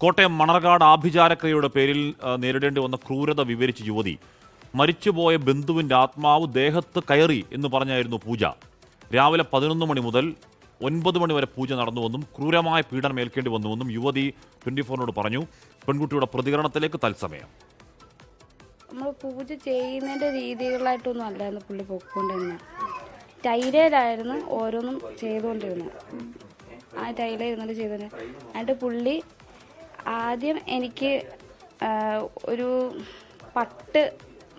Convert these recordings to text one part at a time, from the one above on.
കോട്ടയം മണർകാട് ആഭിചാരക്രിയയുടെ പേരിൽ നേരിടേണ്ടി വന്ന ക്രൂരത വിവരിച്ച യുവതി മരിച്ചുപോയ ബന്ധുവിന്റെ ആത്മാവ് ദേഹത്ത് കയറി എന്ന് പറഞ്ഞായിരുന്നു പൂജ. രാവിലെ പതിനൊന്ന് മണി മുതൽ ഒൻപത് മണി വരെ പൂജ നടന്നുവെന്നും ക്രൂരമായ പീഡനം ഏൽക്കേണ്ടി വന്നുവെന്നും യുവതി ട്വന്റി ഫോറിനോട് പറഞ്ഞു. പെൺകുട്ടിയുടെ പ്രതികരണത്തിലേക്ക് തത്സമയം. നമ്മൾ പൂജ ചെയ്യുന്നതിന്റെ രീതികളായിട്ടൊന്നും അല്ലായിരുന്നു പുള്ളി പൊക്കൊണ്ടിരുന്നത് ടൈലയിലായിരുന്നു ഓരോന്നും ചെയ്തുകൊണ്ടിരുന്നത്. ആ ടൈലയിരുന്നിട്ട് ചെയ്തത് എന്നിട്ട് പുള്ളി ആദ്യം എനിക്ക് ഒരു പട്ട്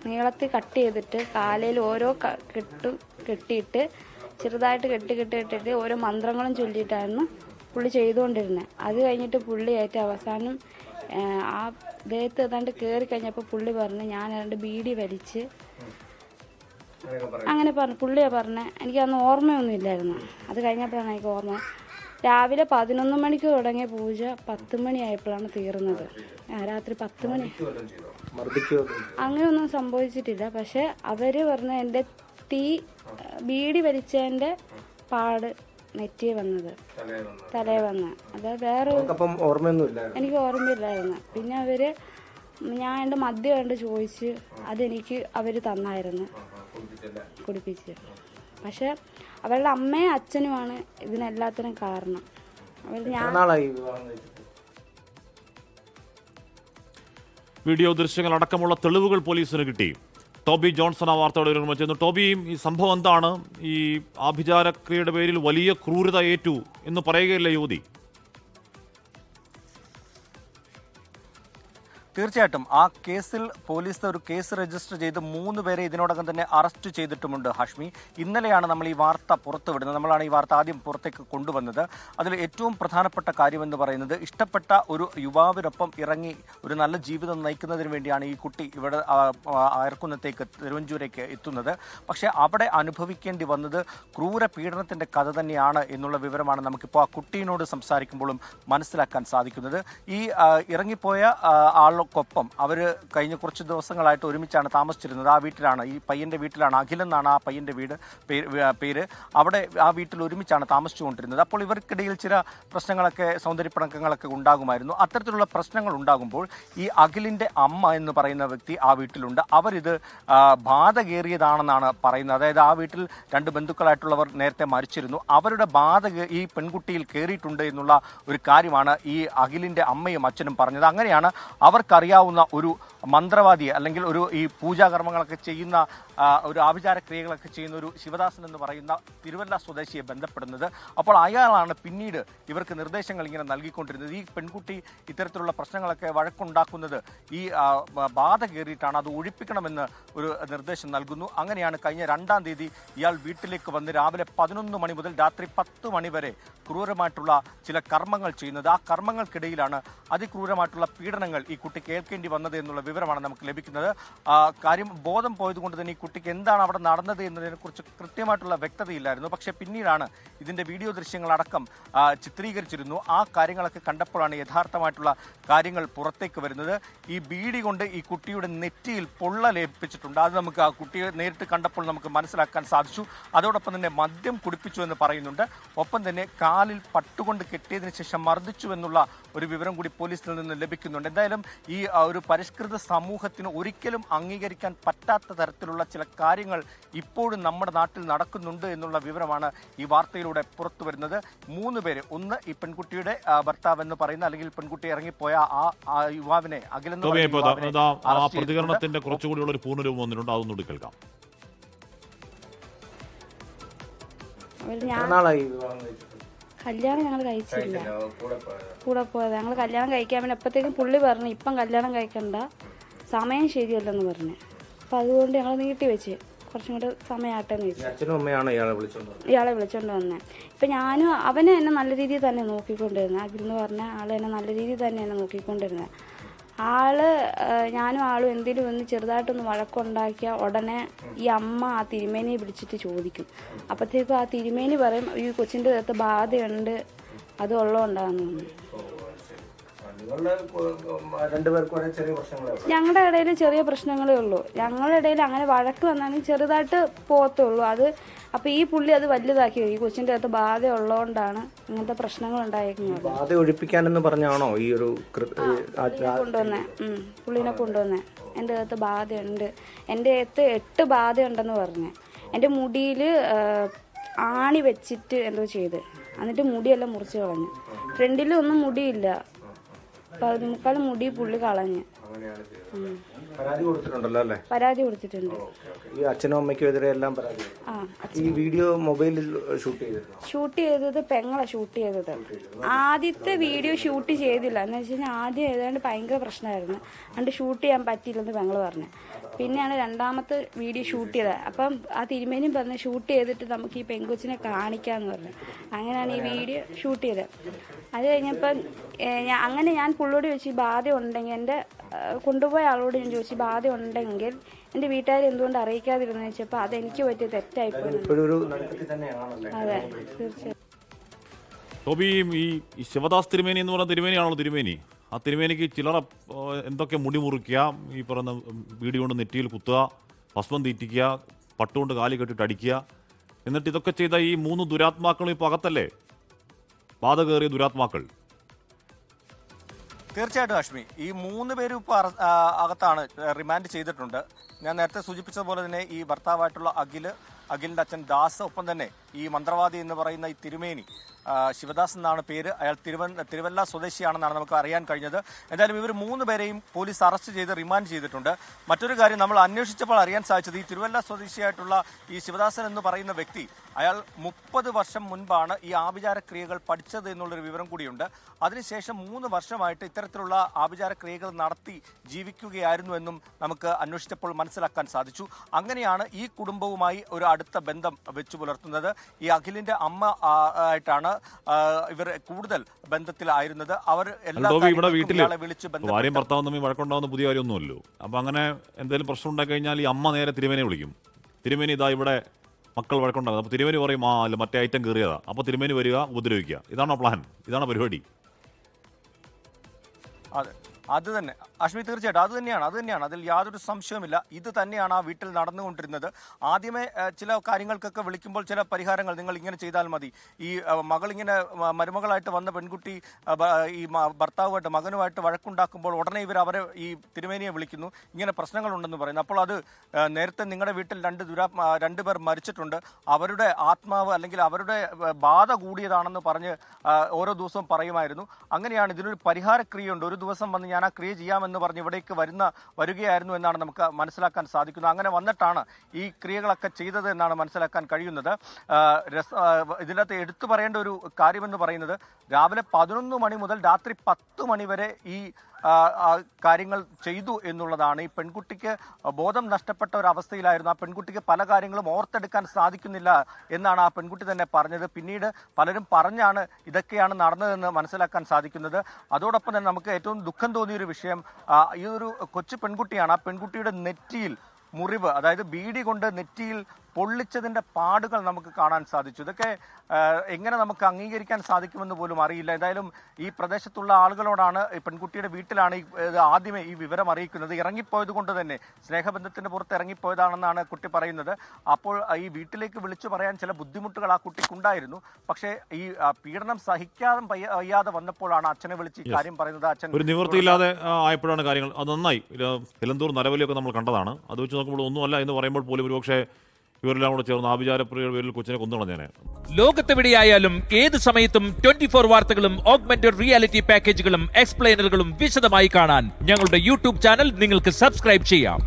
നീളത്തിൽ കട്ട് ചെയ്തിട്ട് കാലയിൽ ഓരോ കെട്ടും കെട്ടിയിട്ട് ചെറുതായിട്ട് കെട്ടി കെട്ടി കെട്ടിയിട്ട് ഓരോ മന്ത്രങ്ങളും ചൊല്ലിയിട്ടായിരുന്നു പുള്ളി ചെയ്തുകൊണ്ടിരുന്നത് അത് കഴിഞ്ഞിട്ട് പുള്ളി ഏറ്റവും അവസാനം ആ, ആ ദേഹത്ത് ഏതാണ്ട് കയറി കഴിഞ്ഞപ്പോൾ പുള്ളി പറഞ്ഞു ഞാൻ ഏതാണ്ട് ബീഡി വലിച്ച് അങ്ങനെ പറഞ്ഞു പുള്ളിയാണ് പറഞ്ഞത് എനിക്ക് അന്ന് ഓർമ്മയൊന്നും ഇല്ലായിരുന്നു അത് കഴിഞ്ഞപ്പോഴാണ് എനിക്ക് ഓർമ്മ രാവിലെ പതിനൊന്ന് മണിക്ക് തുടങ്ങിയ പൂജ പത്ത് മണിയായപ്പോഴാണ് തീർന്നത്. രാത്രി പത്ത് മണി. അങ്ങനെയൊന്നും സംഭവിച്ചിട്ടില്ല. പക്ഷെ അവർ പറഞ്ഞ എന്റെ തീ ബീഡി വലിച്ചതിന്റെ പാട് നെറ്റിയെ വന്നത്. തലേ വന്ന്. അത് വേറെ എനിക്ക് ഓർമ്മയില്ലായിരുന്നു. പിന്നെ അവർ ഞാൻ എന്റെ മദ്യം കണ്ട് ചോദിച്ച് അതെനിക്ക് അവർ തന്നായിരുന്നു. കുടിപ്പിച്ച്. പക്ഷെ അവരുടെ അമ്മയും അച്ഛനുമാണ് ഇതിനെല്ലാത്തിനും കാരണം. അവർ ഞാൻ വീഡിയോ ദൃശ്യങ്ങൾ അടക്കമുള്ള തെളിവുകൾ പോലീസിന് കിട്ടി. ടോബി ജോൺസൺ ആ വാർത്തയോട് ചെയ്യുന്നു ടോബിയും ഈ സംഭവം എന്താണ്? ഈ ആഭിചാരക്രിയയുടെ പേരിൽ വലിയ ക്രൂരത ഏറ്റു എന്ന് പറയുകയല്ലേ യുവതി? തീർച്ചയായിട്ടും ആ കേസിൽ പോലീസ് ഒരു കേസ് രജിസ്റ്റർ ചെയ്ത് മൂന്ന് പേരെ ഇതിനോടകം തന്നെ അറസ്റ്റ് ചെയ്തിട്ടുമുണ്ട് ഹാഷ്മി. ഇന്നലെയാണ് നമ്മൾ ഈ വാർത്ത പുറത്തുവിടുന്നത്. നമ്മളാണ് ഈ വാർത്ത ആദ്യം പുറത്തേക്ക് കൊണ്ടുവന്നത്. അതിൽ ഏറ്റവും പ്രധാനപ്പെട്ട കാര്യമെന്ന് പറയുന്നത് ഇഷ്ടപ്പെട്ട ഒരു യുവാവിനൊപ്പം ഇറങ്ങി ഒരു നല്ല ജീവിതം നയിക്കുന്നതിന് വേണ്ടിയാണ് ഈ കുട്ടി ഇവിടെ അയർക്കുന്നത്തേക്ക് തിരുവഞ്ചൂരേക്ക് എത്തുന്നത്. പക്ഷേ അവിടെ അനുഭവിക്കേണ്ടി വന്നത് ക്രൂര പീഡനത്തിന്റെ കഥ തന്നെയാണ് എന്നുള്ള വിവരമാണ് നമുക്കിപ്പോൾ ആ കുട്ടീനോട് സംസാരിക്കുമ്പോഴും മനസ്സിലാക്കാൻ സാധിക്കുന്നത്. ഈ ഇറങ്ങിപ്പോയ ആ, ആൾക്കൊപ്പം അവർ കഴിഞ്ഞ കുറച്ച് ദിവസങ്ങളായിട്ട് ഒരുമിച്ചാണ് താമസിച്ചിരുന്നത്. ആ വീട്ടിലാണ് ഈ പയ്യന്റെ വീട്ടിലാണ് അഖിൽ എന്നാണ് ആ പയ്യന്റെ വീട് പേര് അവിടെ ആ വീട്ടിൽ ഒരുമിച്ചാണ് താമസിച്ചുകൊണ്ടിരുന്നത്. അപ്പോൾ ഇവർക്കിടയിൽ ചില പ്രശ്നങ്ങളൊക്കെ സൗന്ദര്യപ്പിണക്കങ്ങളൊക്കെ ഉണ്ടാകുമായിരുന്നു. അത്തരത്തിലുള്ള പ്രശ്നങ്ങൾ ഉണ്ടാകുമ്പോൾ ഈ അഖിലിന്റെ അമ്മ എന്ന് പറയുന്ന വ്യക്തി ആ വീട്ടിലുണ്ട്. അവരിത് ബാധകേറിയതാണെന്നാണ് പറയുന്നത്. അതായത് ആ വീട്ടിൽ രണ്ട് ബന്ധുക്കളായിട്ടുള്ളവർ നേരത്തെ മരിച്ചിരുന്നു. അവരുടെ ബാധ ഈ പെൺകുട്ടിയിൽ കയറിയിട്ടുണ്ട് എന്നുള്ള ഒരു കാര്യമാണ് ഈ അഖിലിന്റെ അമ്മയും അച്ഛനും പറഞ്ഞത്. അങ്ങനെയാണ് അവർക്കറിയാവുന്ന ഒരു മന്ത്രവാദിയെ അല്ലെങ്കിൽ ഒരു ഈ പൂജാകർമ്മങ്ങളൊക്കെ ചെയ്യുന്ന ഒരു ആഭിചാര ക്രിയകളൊക്കെ ചെയ്യുന്ന ഒരു ശിവദാസൻ എന്ന് പറയുന്ന തിരുവല്ല സ്വദേശിയെ ബന്ധപ്പെടുന്നത്. അപ്പോൾ അയാളാണ് പിന്നീട് ഇവർക്ക് നിർദ്ദേശങ്ങൾ ഇങ്ങനെ നൽകിക്കൊണ്ടിരുന്നത്. ഈ പെൺകുട്ടി ഇത്തരത്തിലുള്ള പ്രശ്നങ്ങളൊക്കെ വഴക്കുണ്ടാക്കുന്നത് ഈ ബാധ കയറിയിട്ടാണ് അത് ഒഴിപ്പിക്കണമെന്ന് ഒരു നിർദ്ദേശം നൽകുന്നു. അങ്ങനെയാണ് കഴിഞ്ഞ രണ്ടാം തീയതി ഇയാൾ വീട്ടിലേക്ക് വന്ന് രാവിലെ പതിനൊന്ന് മണി മുതൽ രാത്രി പത്ത് മണി വരെ ക്രൂരമായിട്ടുള്ള ചില കർമ്മങ്ങൾ ചെയ്യുന്നത്. ആ കർമ്മങ്ങൾക്കിടയിലാണ് അതിക്രൂരമായിട്ടുള്ള പീഡനങ്ങൾ ഈ കുട്ടി കേൾക്കേണ്ടി വന്നത് എന്നുള്ള വിവരമാണ് നമുക്ക് ലഭിക്കുന്നത്. കാര്യം ബോധം പോയതുകൊണ്ട് തന്നെ ഈ കുട്ടിക്ക് എന്താണ് അവിടെ നടന്നത് എന്നതിനെക്കുറിച്ച് കൃത്യമായിട്ടുള്ള വ്യക്തതയില്ലായിരുന്നു. പക്ഷേ പിന്നീടാണ് ഇതിന്റെ വീഡിയോ ദൃശ്യങ്ങളടക്കം ചിത്രീകരിച്ചിരുന്നു. ആ കാര്യങ്ങളൊക്കെ കണ്ടപ്പോഴാണ് യഥാർത്ഥമായിട്ടുള്ള കാര്യങ്ങൾ പുറത്തേക്ക് വരുന്നത്. ഈ ബീഡി കൊണ്ട് ഈ കുട്ടിയുടെ നെറ്റിയിൽ പൊള്ള ലേപ്പിച്ചിട്ടുണ്ട് അത് നമുക്ക് ആ കുട്ടിയെ നേരിട്ട് കണ്ടപ്പോൾ നമുക്ക് മനസ്സിലാക്കാൻ സാധിച്ചു. അതോടൊപ്പം തന്നെ മദ്യം കുടിപ്പിച്ചു എന്ന് പറയുന്നുണ്ട്. ഒപ്പം തന്നെ കാലിൽ പട്ടുകൊണ്ട് കെട്ടിയതിനു ശേഷം മർദ്ദിച്ചു എന്നുള്ള ഒരു വിവരം കൂടി പോലീസിൽ നിന്ന് ലഭിക്കുന്നുണ്ട്. എന്തായാലും ഈ ആ, ഒരു പരിഷ്കൃത സമൂഹത്തിന് ഒരിക്കലും അംഗീകരിക്കാൻ പറ്റാത്ത തരത്തിലുള്ള ചില കാര്യങ്ങൾ ഇപ്പോഴും നമ്മുടെ നാട്ടിൽ നടക്കുന്നുണ്ട് എന്നുള്ള വിവരമാണ് ഈ വാർത്തയിലൂടെ പുറത്തു വരുന്നത്. മൂന്ന് പേര്. ഒന്ന് ഈ പെൺകുട്ടിയുടെ ഭർത്താവ് എന്ന് പറയുന്ന അല്ലെങ്കിൽ പെൺകുട്ടി ഇറങ്ങിപ്പോയ ആ ആ യുവാവിനെ അഖിലെന്ന് ആ പ്രതികരണത്തിന്റെ കുറച്ചുകൂടിയുള്ള ഒരു പൂർണരൂപം വന്നിട്ടുണ്ട്. അതൊന്നുകൂടി കേൾക്കാം. നാളായി വിവാഹം കഴിച്ചിട്ട് കല്യാണം ഞങ്ങൾ കഴിച്ചില്ല. കൂടെ പോയത്. ഞങ്ങൾ കല്യാണം കഴിക്കാൻ വേണ്ടി അപ്പോഴത്തേക്കും പുള്ളി പറഞ്ഞു ഇപ്പം കല്യാണം കഴിക്കണ്ട. സമയം ശരിയല്ലെന്ന് പറഞ്ഞു. അപ്പം അതുകൊണ്ട് ഞങ്ങൾ നീട്ടി വെച്ച്. കുറച്ചും കൂടെ സമയമാട്ടെ എന്ന് വെച്ചു ഇയാളെ വിളിച്ചോണ്ട് വന്നത്. ഇയാളെ വിളിച്ചോണ്ട് വന്നേ. ഇപ്പം ഞാനും അവനെ എന്നെ നല്ല രീതിയിൽ തന്നെ നോക്കിക്കൊണ്ടിരുന്നത് അഖിൽ എന്ന് പറഞ്ഞ ആൾ എന്നെ നല്ല രീതിയിൽ തന്നെ എന്നെ നോക്കിക്കൊണ്ടിരുന്നത് ആൾ ഞാനും ആളും എന്തെങ്കിലും ഒന്ന് ചെറുതായിട്ടൊന്ന് വഴക്കുണ്ടാക്കിയ ഉടനെ ഈ അമ്മ ആ തിരുമേനിയെ വിളിച്ചിട്ട് ചോദിക്കും. അപ്പോഴത്തേക്കും ആ തിരുമേനി പറയും ഈ കൊച്ചിന്റെ അകത്ത് ബാധയുണ്ട്. അത് ഉള്ളതുകൊണ്ടാണെന്ന് തോന്നുന്നു. ഞങ്ങളുടെ ഇടയിൽ ചെറിയ പ്രശ്നങ്ങളേ ഉള്ളൂ. ഞങ്ങളുടെ ഇടയിൽ അങ്ങനെ വഴക്ക് വന്നാലും ചെറുതായിട്ട് പോകത്തുള്ളൂ. അത് അപ്പൊ ഈ പുള്ളി അത് വലുതാക്കി. ഈ കൊച്ചിന്റെ അകത്ത് ബാധ ഉള്ളതുകൊണ്ടാണ് ഇങ്ങനത്തെ പ്രശ്നങ്ങൾ ഉണ്ടായിരിക്കുന്നത്. ബാധ ഒഴിപ്പിക്കാനെന്ന് പറഞ്ഞാണോ ഈ ഒരു കൊണ്ടുവന്നേ. പുള്ളിനെ കൊണ്ടുവന്നേ. എന്റെ അകത്ത് ബാധയുണ്ട്. എന്റെ അകത്ത് എട്ട് ബാധയുണ്ടെന്ന് പറഞ്ഞേ. എന്റെ മുടിയിൽ ആണി വെച്ചിട്ട് എന്തോ ചെയ്ത്. എന്നിട്ട് മുടിയെല്ലാം മുറിച്ച് കളഞ്ഞു. ഫ്രണ്ടിലൊന്നും മുടിയില്ല. മുക്കാൽ മുടി പുള്ളി കളഞ്ഞ്. ചെയ്തത്. പരാതി കൊടുത്തിട്ടുണ്ട്. ഈ അച്ഛനും അമ്മയ്ക്കും എതിരെ എല്ലാം പരാതി ഈ വീഡിയോ മൊബൈലിൽ ഷൂട്ട് ചെയ്തിരുന്നു? ഷൂട്ട് ചെയ്തത് പെങ്ങളെ ഷൂട്ട് ചെയ്തത്. ആദ്യത്തെ വീഡിയോ ഷൂട്ട് ചെയ്തില്ല. എന്ന് വെച്ച് കഴിഞ്ഞാൽ ആദ്യം ഏതാണ്ട് ഭയങ്കര പ്രശ്നമായിരുന്നു. അതുകൊണ്ട് ഷൂട്ട് ചെയ്യാൻ പറ്റിയില്ലെന്ന് പെങ്ങൾ പറഞ്ഞു. പിന്നെയാണ് രണ്ടാമത്തെ വീഡിയോ ഷൂട്ട് ചെയ്തത്. അപ്പം ആ തിരുമേനിയും പറഞ്ഞ് ഷൂട്ട് ചെയ്തിട്ട് നമുക്ക് ഈ പെങ്കൊച്ചിനെ കാണിക്കാമെന്ന് പറഞ്ഞു. അങ്ങനെയാണ് ഈ വീഡിയോ ഷൂട്ട് ചെയ്തത്. അത് കഴിഞ്ഞപ്പം ഞാൻ അങ്ങനെ ഞാൻ പുള്ളോട് ചോദിച്ചു ഈ ബാധ ഉണ്ടെങ്കിൽ എന്റെ കൊണ്ടുപോയ ആളോട് ഞാൻ ചോദിച്ചു ബാധ ഉണ്ടെങ്കിൽ എന്റെ വീട്ടുകാർ എന്തുകൊണ്ട് അറിയിക്കാതിരുന്നു? ചോദിച്ചപ്പോൾ അതെനിക്ക് പറ്റിയ തെറ്റായിപ്പോയി അതെ തീർച്ചയായും. ഈ ഈ ശിവദാസ് തിരുമേനി എന്ന് പറഞ്ഞ തിരുമേനിയാണല്ലോ തിരുമേനി? ആ തിരുമേനിക്ക് ചിലർ എന്തൊക്കെ മുടി മുറിക്കുക ഈ പറയുന്ന വീടി കൊണ്ട് നെറ്റിയിൽ കുത്തുക ഭസ്മം തീറ്റിക്കുക പട്ടുകൊണ്ട് കാലി കെട്ടിട്ട് അടിക്കുക എന്നിട്ട് ഇതൊക്കെ ചെയ്ത ഈ മൂന്ന് ദുരാത്മാക്കളും ഇപ്പോൾ അകത്തല്ലേ? ബാധ കയറിയ ദുരാത്മാക്കൾ. തീർച്ചയായിട്ടും അശ്മി ഈ മൂന്ന് പേരും ഇപ്പോൾ അകത്താണ് റിമാൻഡ് ചെയ്തിട്ടുണ്ട്. ഞാൻ നേരത്തെ സൂചിപ്പിച്ചതുപോലെ തന്നെ ഈ ഭർത്താവായിട്ടുള്ള അഖിൽ അഖിലിന്റെ അച്ഛൻ ദാസ് ഒപ്പം തന്നെ ഈ മന്ത്രവാദി എന്ന് പറയുന്ന ഈ തിരുമേനി ശിവദാസ് എന്നാണ് പേര്. അയാൾ തിരുവ തിരുവല്ല സ്വദേശിയാണെന്നാണ് നമുക്ക് അറിയാൻ കഴിഞ്ഞത്. എന്തായാലും ഇവർ മൂന്ന് പേരെയും പോലീസ് അറസ്റ്റ് ചെയ്ത് റിമാൻഡ് ചെയ്തിട്ടുണ്ട്. മറ്റൊരു കാര്യം നമ്മൾ അന്വേഷിച്ചപ്പോൾ അറിയാൻ സാധിച്ചത് ഈ തിരുവല്ല സ്വദേശിയായിട്ടുള്ള ഈ ശിവദാസൻ എന്ന് പറയുന്ന വ്യക്തി അയാൾ മുപ്പത് വർഷം മുൻപാണ് ഈ ആഭിചാര ക്രിയകൾ പഠിച്ചത് എന്നുള്ളൊരു വിവരം കൂടിയുണ്ട്. അതിനുശേഷം മൂന്ന് വർഷമായിട്ട് ഇത്തരത്തിലുള്ള ആഭിചാര ക്രിയകൾ നടത്തി ജീവിക്കുകയായിരുന്നു എന്നും നമുക്ക് അന്വേഷിച്ചപ്പോൾ മനസ്സിലാക്കാൻ സാധിച്ചു. അങ്ങനെയാണ് ഈ കുടുംബവുമായി ഒരു അടുത്ത ബന്ധം വെച്ചു പുലർത്തുന്നത്. ഈ അഖിലിന്റെ അമ്മ ആയിട്ടാണ് ഇവർ കൂടുതൽ ബന്ധത്തിലായിരുന്നത്. അവർ എല്ലാ ഇവിടെ വീട്ടിൽ ഇയാളെ വിളിച്ച് ഭാര്യയും ഭർത്താവും തമ്മിൽ വഴക്കുണ്ടാവുന്ന പുതിയ കാര്യമൊന്നുമല്ലോ. അപ്പോൾ അങ്ങനെ എന്തെങ്കിലും പ്രശ്നം ഉണ്ടായി കഴിഞ്ഞാൽ ഈ അമ്മ നേരെ തിരുമേനെ വിളിക്കും. തിരുമേനി ഇതാ ഇവിടെ മക്കൾ വഴക്കുണ്ടാകുന്നത് അപ്പോൾ തിരുമേനി പറയും ആ അല്ല മറ്റേ ഐറ്റം കയറിയതാ അപ്പോൾ തിരുമേനി വരിക ഉപദ്രവിക്കുക. ഇതാണോ പ്ലാൻ ഇതാണോ പരിപാടി. അതെ. അത് തന്നെ. അശ്മി തീർച്ചയായിട്ടും. അത് തന്നെയാണ് അത് തന്നെയാണ്. അതിൽ യാതൊരു സംശയവുമില്ല. ഇത് തന്നെയാണ് ആ വീട്ടിൽ നടന്നുകൊണ്ടിരുന്നത്. ആദ്യമേ ചില കാര്യങ്ങൾക്കൊക്കെ വിളിക്കുമ്പോൾ ചില പരിഹാരങ്ങൾ നിങ്ങൾ ഇങ്ങനെ ചെയ്താൽ മതി. ഈ മകൾ ഇങ്ങനെ മരുമകളായിട്ട് വന്ന പെൺകുട്ടി ഈ ഭർത്താവുമായിട്ട് മകനുമായിട്ട് വഴക്കുണ്ടാക്കുമ്പോൾ ഉടനെ ഇവർ അവരെ ഈ തിരുമേനിയെ വിളിക്കുന്നു. ഇങ്ങനെ പ്രശ്നങ്ങളുണ്ടെന്ന് പറയുന്നു. അപ്പോൾ അത് നേരത്തെ നിങ്ങളുടെ വീട്ടിൽ രണ്ട് ദുരാ രണ്ട് പേർ മരിച്ചിട്ടുണ്ട്. അവരുടെ ആത്മാവ് അല്ലെങ്കിൽ അവരുടെ ബാധ കൂടിയതാണെന്ന് പറഞ്ഞ് ഓരോ ദിവസവും പറയുമായിരുന്നു. അങ്ങനെയാണ് ഇതിനൊരു പരിഹാരക്രിയ ക്രിയയുണ്ട് ഒരു ദിവസം വന്ന് ഞാൻ ആ ക്രിയ ചെയ്യാമെന്ന് പറഞ്ഞ് ഇവിടേക്ക് വരുന്ന വരികയായിരുന്നു എന്നാണ് നമുക്ക് മനസ്സിലാക്കാൻ സാധിക്കുന്നത്. അങ്ങനെ വന്നിട്ടാണ് ഈ ക്രിയകളൊക്കെ ചെയ്തത് എന്നാണ് മനസ്സിലാക്കാൻ കഴിയുന്നത്. രസ ഇതിനകത്ത് എടുത്തു പറയേണ്ട ഒരു കാര്യമെന്ന് പറയുന്നത് രാവിലെ പതിനൊന്ന് മണി മുതൽ രാത്രി പത്ത് മണി വരെ ഈ കാര്യങ്ങൾ ചെയ്തു എന്നുള്ളതാണ്. ഈ പെൺകുട്ടിക്ക് ബോധം നഷ്ടപ്പെട്ട ഒരു അവസ്ഥയിലായിരുന്നു. ആ പെൺകുട്ടിക്ക് പല കാര്യങ്ങളും ഓർത്തെടുക്കാൻ സാധിക്കുന്നില്ല എന്നാണ് ആ പെൺകുട്ടി തന്നെ പറഞ്ഞത്. പിന്നീട് പലരും പറഞ്ഞാണ് ഇതൊക്കെയാണ് നടന്നതെന്ന് മനസ്സിലാക്കാൻ സാധിക്കുന്നത്. അതോടൊപ്പം തന്നെ നമുക്ക് ഏറ്റവും ദുഃഖം തോന്നിയൊരു വിഷയം ഈ ഒരു കൊച്ചു പെൺകുട്ടിയാണ് ആ പെൺകുട്ടിയുടെ നെറ്റിയിൽ മുറിവ് അതായത് ബീഡി കൊണ്ട് നെറ്റിയിൽ പൊള്ളിച്ചതിന്റെ പാടുകൾ നമുക്ക് കാണാൻ സാധിച്ചു. ഇതൊക്കെ എങ്ങനെ നമുക്ക് അംഗീകരിക്കാൻ സാധിക്കുമെന്ന് പോലും അറിയില്ല. എന്തായാലും ഈ പ്രദേശത്തുള്ള ആളുകളോടാണ് ഈ പെൺകുട്ടിയുടെ വീട്ടിലാണ് ഈ ആദ്യമേ ഈ വിവരം അറിയിക്കുന്നത്. ഇറങ്ങിപ്പോയത് കൊണ്ട് തന്നെ സ്നേഹബന്ധത്തിന്റെ പുറത്ത് ഇറങ്ങിപ്പോയതാണെന്നാണ് കുട്ടി പറയുന്നത്. അപ്പോൾ ഈ വീട്ടിലേക്ക് വിളിച്ചു പറയാൻ ചില ബുദ്ധിമുട്ടുകൾ ആ കുട്ടിക്കുണ്ടായിരുന്നു. പക്ഷേ ഈ പീഡനം സഹിക്കാതെ വയ്യ- വയ്യാതെ വന്നപ്പോഴാണ് അച്ഛനെ വിളിച്ച് ഈ കാര്യം പറയുന്നത്. അച്ഛൻ ഒരു നിവൃത്തിയില്ലാതെ ആയപ്പോഴാണ് കാര്യങ്ങൾ. അത് നന്നായി. ഇത് നരവലിയൊക്കെ നമ്മൾ കണ്ടതാണ്. അത് വെച്ച് നോക്കുമ്പോൾ ഒന്നുമല്ല എന്ന് പറയുമ്പോൾ പോലും ഒരുപക്ഷെ ഇവരെല്ലാം കൂടെ ചേർന്ന് ആഭിചാരപ്രിയയുടെ പേരിൽ കൊച്ചിനെ കൊന്നുകളഞ്ഞേനെ ലോകത്തെവിടെയായാലും ഏത് സമയത്തും ട്വന്റി ഫോർ വാർത്തകളും ഓഗ്മെന്റഡ് റിയാലിറ്റി പാക്കേജുകളും എക്സ്പ്ലെയിനറുകളും വിശദമായി കാണാൻ ഞങ്ങളുടെ യൂട്യൂബ് ചാനൽ നിങ്ങൾക്ക് സബ്സ്ക്രൈബ് ചെയ്യാം.